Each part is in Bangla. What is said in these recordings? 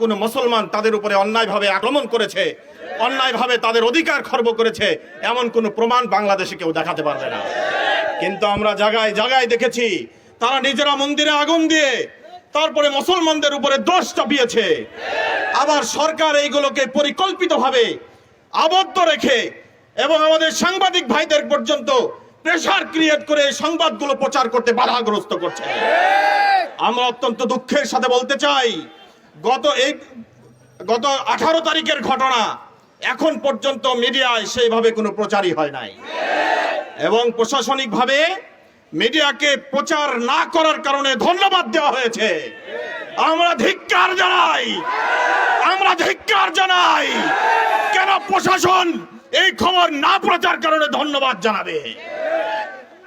কোন মুসলমান তাদের উপরে অন্যায়ভাবে আক্রমণ করেছে, অন্যায়ভাবে তাদের অধিকার খর্ব করেছে, এমন কোনো প্রমাণ বাংলাদেশে কেউ দেখাতে পারবে না। কিন্তু আমরা জায়গায় জায়গায় দেখেছি, তারা নিজেরা মন্দিরে আগুন দিয়ে তারপরে মুসলমানদের উপরে দোষ চাপিয়েছে। আবার সরকার এইগুলোকে পরিকল্পিতভাবে আবদ্ধ রেখে এবং আমাদের সাংবাদিক ভাইদের পর্যন্ত প্রেশার ক্রিয়েট করে সংবাদগুলো প্রচার করতে বাধাগ্রস্ত করছে। আমরা অত্যন্ত দুঃখের সাথে বলতে চাই গত এই, গত আঠারো তারিখের ঘটনা এখন পর্যন্ত মিডিয়ায় সেইভাবে কোনো প্রচারই হয় নাই। এবং প্রশাসনিকভাবে মিডিয়াকে প্রচার না করার কারণে ধন্যবাদ দেওয়া হয়েছে। আমরা ধিক্কার জানাই, আমরা ধিক্কার জানাই, কেন প্রশাসন এই খবর না প্রচার কারণে ধন্যবাদ জানাবে?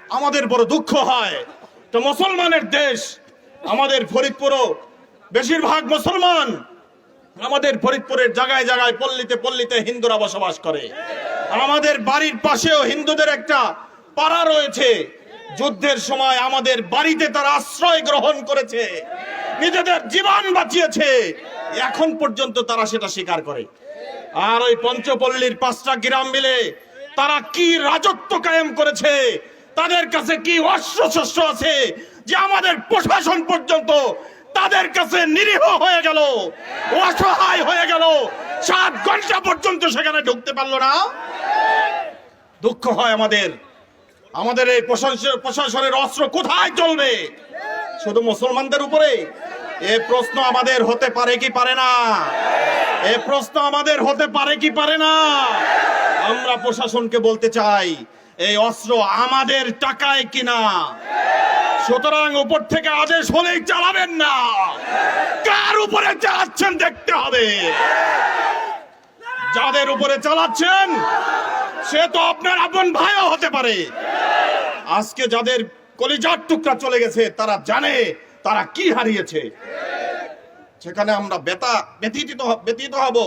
আমাদের বড় দুঃখ হয়, তো মুসলমানের দেশ আমাদের ফরিদপুরও বেশিরভাগ মুসলমান আমাদের ফরিদপুরের জায়গায় জায়গায় পল্লীতে পল্লীতে হিন্দুরা বসবাস করে। আমাদের বাড়ির পাশেও হিন্দুদের একটা পাড়া রয়েছে। যুদ্ধের সময় আমাদের বাড়িতে তারা আশ্রয় গ্রহণ করেছে। নিজেদের জীবন বাঁচিয়েছে। এখন পর্যন্ত তারা সেটা স্বীকার করে। আর ওই পঞ্চপল্লীর পাঁচটা গ্রাম মিলে তারা কি রাজত্ব কায়েম করেছে, তাদের কাছে কি অস্ত্র আছে, যে আমাদের প্রশাসন পর্যন্ত তাদের কাছে নিরীহ হয়ে গেল, অসহায় হয়ে গেল। সাত ঘণ্টা পর্যন্ত সেখানে ঢুকতে পারল না। দুঃখ হয় আমাদের। আমাদের এই প্রশাসনের অস্ত্র কোথায় চলবে? শুধু মুসলমানদের উপরে? এ প্রশ্ন আমাদের হতে পারে কি পারে না? এ প্রশ্ন আমাদের হতে পারে কি পারে না? আমরা প্রশাসনকে বলতে চাই, এই অস্ত্র আমাদের টাকায় কিনা? সুতরাং উপর থেকে আদেশ হলেই চালাবেন না। কার উপরে চালাচ্ছেন দেখতে হবে। যাদের উপরে চালাচ্ছেন, সে তো আপনার আপন ভাইও হতে পারে। আজকে যাদের কলিজার টুকরা চলে গেছে, তারা জানে তারা কি হারিয়েছে। সেখানে আমরা বেতা ব্যতীত ব্যতীত হব,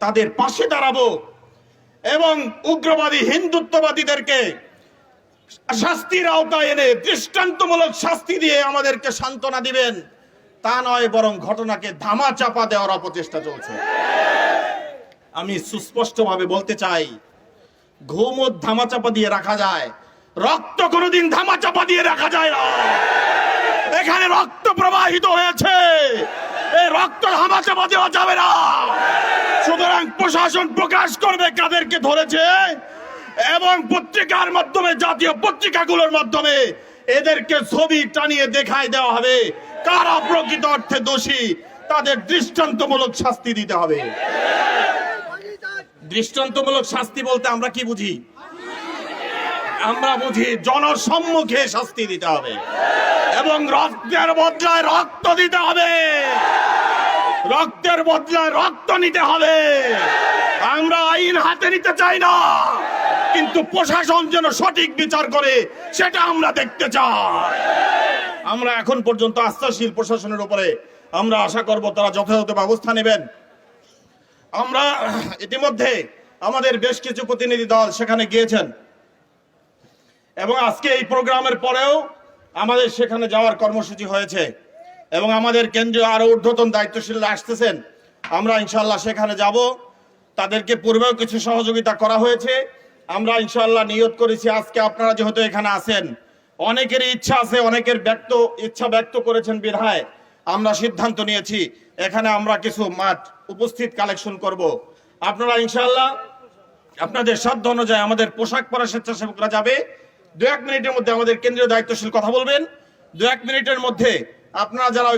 তাদের পাশে দাঁড়াবো এবং উগ্রবাদী হিন্দুত্ববাদীদেরকে শাস্তির আওতায় এনে দৃষ্টান্তমূলক শাস্তি দিয়ে আমাদেরকে সান্ত্বনা দিবেন, তা নয় বরং ঘটনাকে ধামা চাপা দেওয়ার অপচেষ্টা চলছে। আমি সুস্পষ্টভাবে বলতে চাই ঘুমও ধামাচাপা দিয়ে রাখা যায়, রক্ত কোনোদিন ধামাচাপা দিয়ে রাখা যায় না। এখানে রক্ত প্রবাহিত হয়েছে, এই রক্ত ধামাচাপা দেওয়া যাবে না। সুতরাং প্রশাসন প্রকাশ করবে কাদেরকে ধরেছে এবং পত্রিকার মাধ্যমে, জাতীয় পত্রিকাগুলোর মাধ্যমে এদেরকে ছবি টানিয়ে দেখায় দেওয়া হবে। কারা প্রকৃত অর্থে দোষী, তাদের দৃষ্টান্তমূলক শাস্তি দিতে হবে। দৃষ্টান্তমূলক শাস্তি বলতে আমরা কি বুঝি? আমরা বুঝি জনসম্মুখে শাস্তি দিতে হবে এবং রক্তের বদলায় রক্ত দিতে হবে। রক্তের বদলায় রক্ত নিতে হবে। আমরা আইন হাতে নিতে চাই না। কিন্তু প্রশাসন যেন সঠিক বিচার করে, সেটা আমরা দেখতে চাই। আমরা এখন পর্যন্ত আস্থাশীল প্রশাসনের উপরে আমরা আশা করব তারা যথাযথ ব্যবস্থা নেবেন। আমরা ইতিমধ্যে আমাদের বেশ কিছু প্রতিনিধি দল সেখানে গিয়েছেন। এবং আজকে এই প্রোগ্রামের পরেও আমাদের সেখানে যাওয়ার কর্মসূচি হয়েছে। এবং আমাদের কেন্দ্রীয় আরও ঊর্ধ্বতন দায়িত্বশীলরা আসতেছেন। আমরা ইনশাল্লাহ সেখানে যাব। তাদেরকে পূর্বেও কিছু সহযোগিতা করা হয়েছে। আমরা ইনশাল্লাহ নিয়ত করেছি। আজকে আপনারা যেহেতু এখানে আছেন, অনেকেরই ইচ্ছা আছে, অনেকের ব্যক্ত, ইচ্ছা ব্যক্ত করেছেন বিধায়। আমরা সিদ্ধান্ত নিয়েছি, এখানে আমরা কিছু মাঠ উপস্থিত কালেকশন করব। আপনারা ইনশাল্লাহ আপনাদের সাধ্য অনুযায়ী আমাদের পোশাক পরা স্বেচ্ছাসেবকরা যাবে। দু এক মিনিটের মধ্যে আমাদের কেন্দ্রীয় দায়িত্বশীল কথা বলবেন। দু এক মিনিটের মধ্যে আপনারা যারা